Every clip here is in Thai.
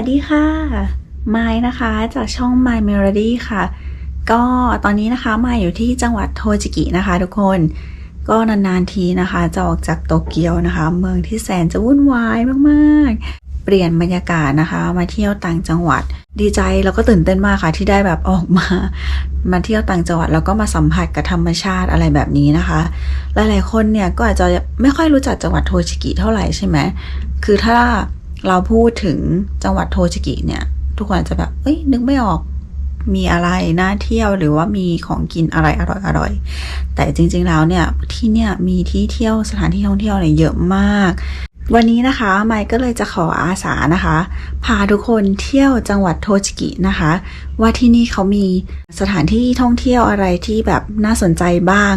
สวัสดีค่ะ ไมค์นะคะจากช่อง My Melody ค่ะ ก็ตอนนี้นะคะมาอยู่ที่จังหวัดโทจิกินะคะทุกคน ก็นานๆทีนะคะจะออกจากโตเกียวนะคะ เมืองที่แสนจะวุ่นวายมากๆ เปลี่ยนบรรยากาศนะคะ มาเที่ยวต่างจังหวัด ดีใจแล้วก็ตื่นเต้นมากค่ะที่ได้แบบออกมา มาเที่ยวต่างจังหวัดแล้วก็มาสัมผัสกับธรรมชาติอะไรแบบนี้นะคะ หลายๆคนเนี่ยก็อาจจะไม่ค่อยรู้จักจังหวัดโทจิกิเท่าไหร่ใช่ไหมคือถ้า เราพูดถึงจังหวัดโทจิกิเนี่ย ทุกคนจะแบบ เอ้ย นึกไม่ออก มีอะไรน่าเที่ยวหรือว่ามีของกินอะไรอร่อยอร่อยๆแต่จริง ๆ แล้วเนี่ยที่เนี่ยมีที่เที่ยวสถานที่ท่องเที่ยวเนี่ยเยอะมาก วันนี้นะคะไมค์ก็เลยจะขออาสานะคะ พาทุกคนเที่ยวจังหวัดโทจิกินะคะ ว่าที่นี่เขามีสถานที่ท่องเที่ยวอะไรที่แบบน่าสนใจบ้าง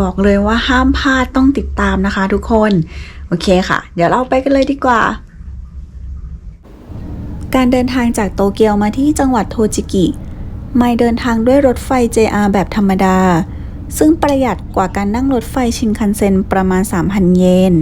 บอกเลยว่าห้ามพลาดต้องติดตามนะคะ ทุกคน โอเคค่ะ เดี๋ยวเราไปกันเลยดีกว่า การเดินทางจากโตเกียวมาที่จังหวัดโทจิกิ ไม่เดินทางด้วยรถไฟ JR แบบธรรมดา ซึ่งประหยัดกว่าการนั่งรถไฟชินคันเซ็นประมาณ 3,000 เยน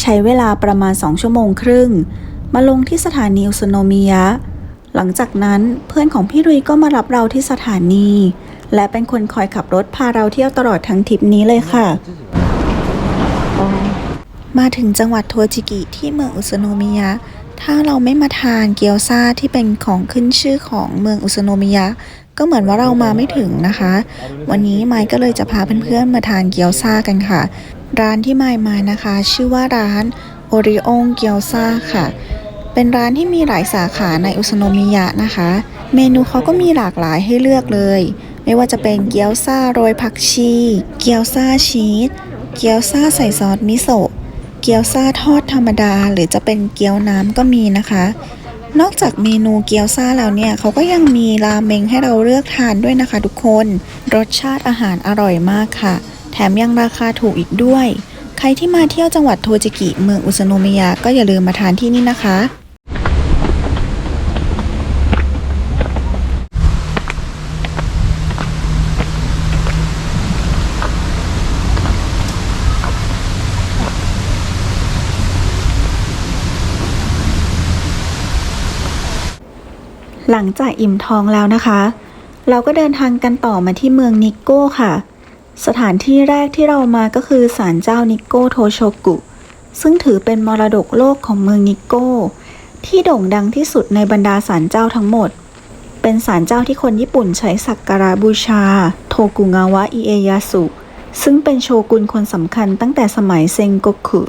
ใช้เวลาประมาณ 2 ชั่วโมงครึ่ง มาลงที่สถานีอุสโนมิยะ หลังจากนั้นเพื่อนของพี่รุยก็มารับเราที่สถานี และเป็นคนคอยขับรถพาเราเที่ยวตลอดทั้งทริปนี้เลยค่ะมาถึงจังหวัดโทจิกิที่เมืองอุสโนมิยะ ถ้าเราไม่มาทานเกี๊ยวซาที่เป็นของขึ้นชื่อของเมืองอุสโนมิยะ ก็เหมือนว่าเรามาไม่ถึงนะคะ วันนี้ไมค์ก็เลยจะพาเพื่อนๆมาทานเกี๊ยวซากันค่ะ ร้านที่ไมค์มานะคะ ชื่อว่าร้านโอริองเกียวซาค่ะ เป็นร้านที่มีหลายสาขาในอุสโนมิยะนะคะ เมนูเขาก็มีหลากหลายให้เลือกเลย ไม่ว่าจะเป็นเกี๊ยวซาโรยผักชี เกี๊ยวซาชีส เกี๊ยวซาใส่ซอสมิโซะ เกี๊ยวซ่าทอดธรรมดา หรือจะเป็นเกี๊ยวน้ำก็มีนะคะ นอกจากเมนูเกี๊ยวซ่าแล้วเนี่ยเขาก็ยังมีราเมงให้เราเลือกทานด้วยนะคะ ทุกคน รสชาติอาหารอร่อยมากค่ะ แถมยังราคาถูกอีกด้วย ใครที่มาเที่ยวจังหวัดโทจิกิเมืองอุสโนมิยะก็อย่าลืมมาทานที่นี่นะคะ หลังจากอิ่มท้องแล้วนะคะ เราก็เดินทางกันต่อมาที่เมืองนิโก้ค่ะ สถานที่แรกที่เรามาก็คือศาลเจ้านิโก้โทโชกุ ซึ่งถือเป็นมรดกโลกของเมืองนิโก้ ที่โด่งดังที่สุดในบรรดาศาลเจ้าทั้งหมด เป็นศาลเจ้าที่คนญี่ปุ่นใช้สักการะบูชา โทกุงาวะอิเอยาสุ ซึ่งเป็นโชกุนคนสำคัญตั้งแต่สมัยเซงโกคุ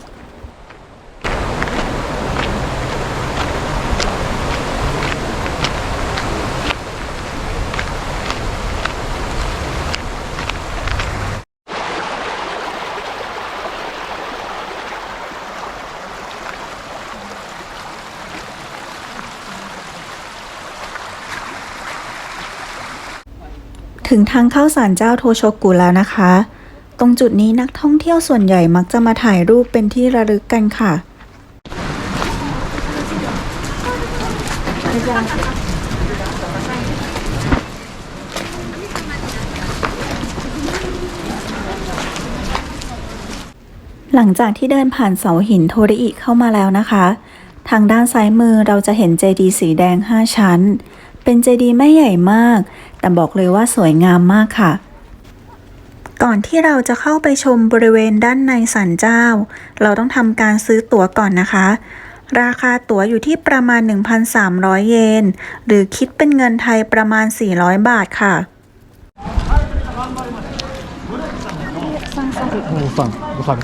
ถึงทางเข้าศาลเจ้าโทโชกุแล้วนะคะ ตรงจุดนี้นักท่องเที่ยวส่วนใหญ่มักจะมาถ่ายรูปเป็นที่ระลึกกันค่ะหลังจากที่เดินผ่านเสาหินโทริอิเข้ามาแล้วนะคะ ทางด้านซ้ายมือเราจะเห็นเจดีย์สีแดง 5 ชั้น เป็นเจดีย์ไม่ใหญ่มาก แต่บอกเลยว่าสวยงามมากค่ะ ก่อนที่เราจะเข้าไปชมบริเวณด้านในสันเจ้า เราต้องทำการซื้อตั๋วก่อนนะคะ ราคาตั๋วอยู่ที่ประมาณ 1,300 เยน หรือคิดเป็นเงินไทยประมาณ 400 บาทค่ะสั่งสั่งสั่ง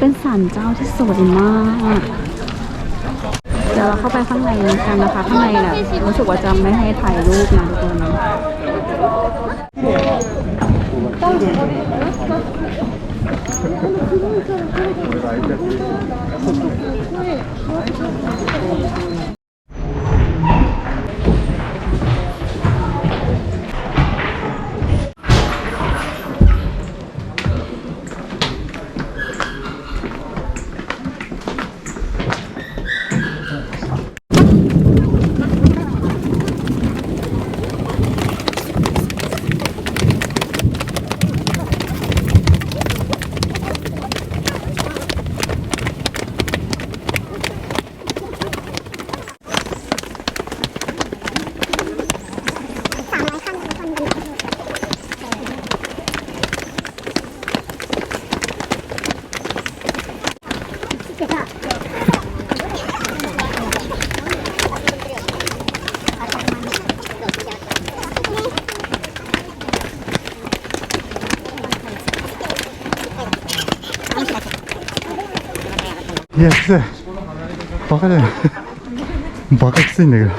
เป็นศาลเจ้าที่สวยมาก เดี๋ยวเราเข้าไปข้างในกันนะคะ ข้างในน่ะรู้สึกว่าจะไม่ให้ถ่ายรูปนะทุกคน いや、きつい。バカじゃない。バカきついんだけど。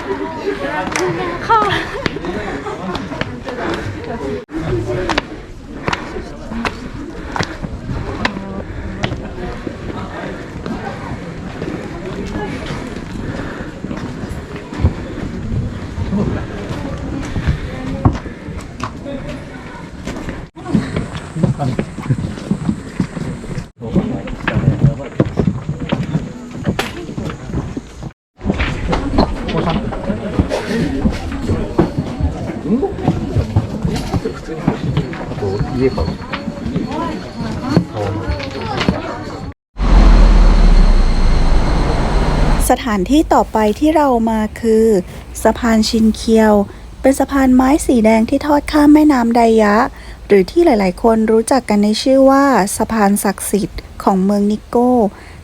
สถานที่ต่อไปที่เรามาคือ สะพานชินเคียว เป็นสะพานไม้สีแดงที่ทอดข้ามแม่น้ำไดยะ หรือที่หลาย ๆ คนรู้จักกันในชื่อว่าสะพานศักดิ์สิทธิ์ของเมืองนิโก้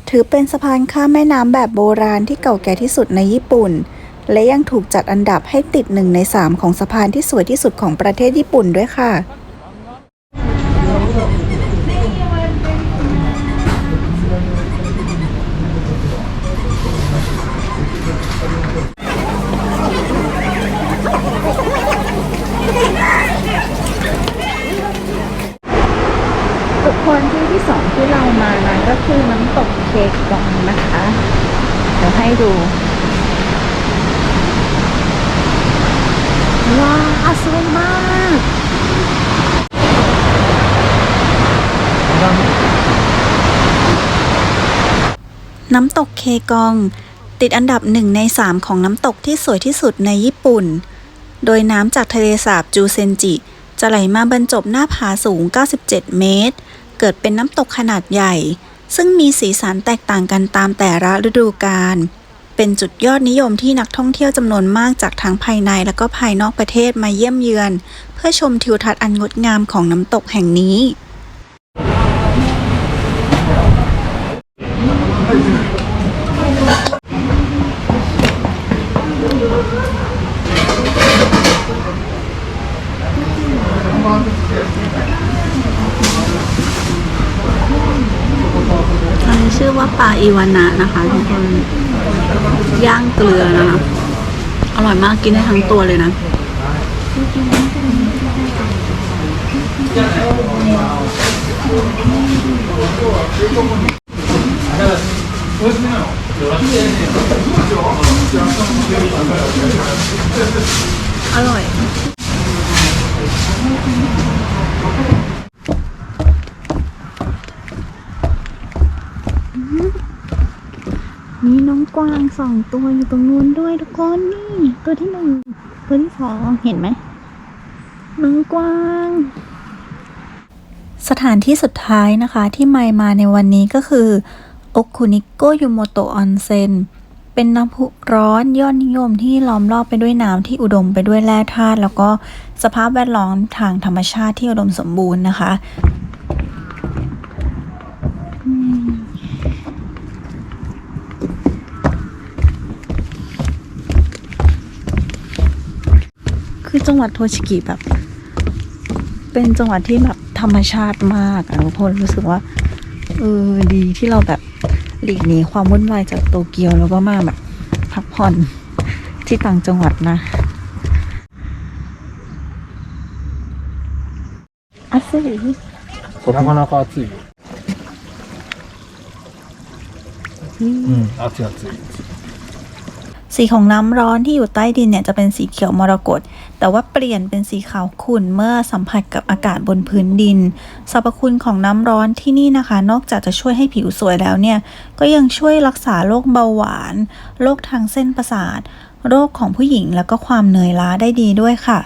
ถือเป็นสะพานข้ามแม่น้ำแบบโบราณที่เก่าแก่ที่สุดในญี่ปุ่น และยังถูกจัดอันดับให้ติดหนึ่งในสามของสะพานที่สวยที่สุดของประเทศญี่ปุ่นด้วยค่ะ ทุกคนที่ที่สองที่เรามานั้นก็คือน้ำตกเคกองนะคะ เดี๋ยวให้ดูว้าสวยมาก น้ำตกเคกอง ติดอันดับหนึ่งในสามของน้ำตกที่สวยที่สุดในญี่ปุ่น โดยน้ำจากทะเลสาบจูเซนจิ จะไหลมาบรรจบหน้าผาสูง 97 เมตร เกิดเป็นน้ำตกขนาดใหญ่ ซึ่งมีสีสันแตกต่างกันตามแต่ละฤดูกาลเป็นจุดยอดนิยมที่นักท่องเที่ยวจำนวนมากจากทั้งภายในและก็ภายนอกประเทศมาเยี่ยมเยือน เพื่อชมทิวทัศน์อันงดงามของน้ำตกแห่งนี้ อันนี้ชื่อว่าปลาอีวานะนะคะทุกคนย่างเกลือนะคะอร่อยมากกินได้ทั้งตัวเลยนะ อร่อย มีน้องกวางสองตัวอยู่ตรงนู้นด้วยทุกคนนี่ตัวที่หนึ่งตัวที่สองเห็นไหมน้องกวางสถานที่สุดท้ายนะคะที่ไมายมาในวันนี้ก็คือ โอคุนิโกยุโมโตะออนเซ็นเป็นน้ำพุร้อนยอดนิยมที่ล้อมรอบไปด้วยน้ำที่อุดมไปด้วยแร่ธาตุแล้วก็สภาพแวดล้อมทางธรรมชาติที่อุดมสมบูรณ์นะคะคือจังหวัดโทชิกิแบบ เป็นจังหวัดที่แบบธรรมชาติมากอะทุกคนรู้สึกว่าเออดีที่เราแบบ หลีกหนีความวุ่นวายจากโตเกียวแล้วก็มาแบบ พักผ่อนที่ต่างจังหวัดนะอาซิ なかなか暑いよ。うん、暑い暑い。 สีของน้ำร้อนที่อยู่ใต้ดินเนี่ยจะเป็นสีเขียวมรกต แต่ว่าเปลี่ยนเป็นสีขาวขุ่นเมื่อสัมผัสกับอากาศบนพื้นดิน สรรพคุณของน้ำร้อนที่นี่นะคะ นอกจากจะช่วยให้ผิวสวยแล้วเนี่ย ก็ยังช่วยรักษาโรคเบาหวาน โรคทางเส้นประสาท โรคของผู้หญิงแล้วก็ความเหนื่อยล้าได้ดีด้วยค่ะ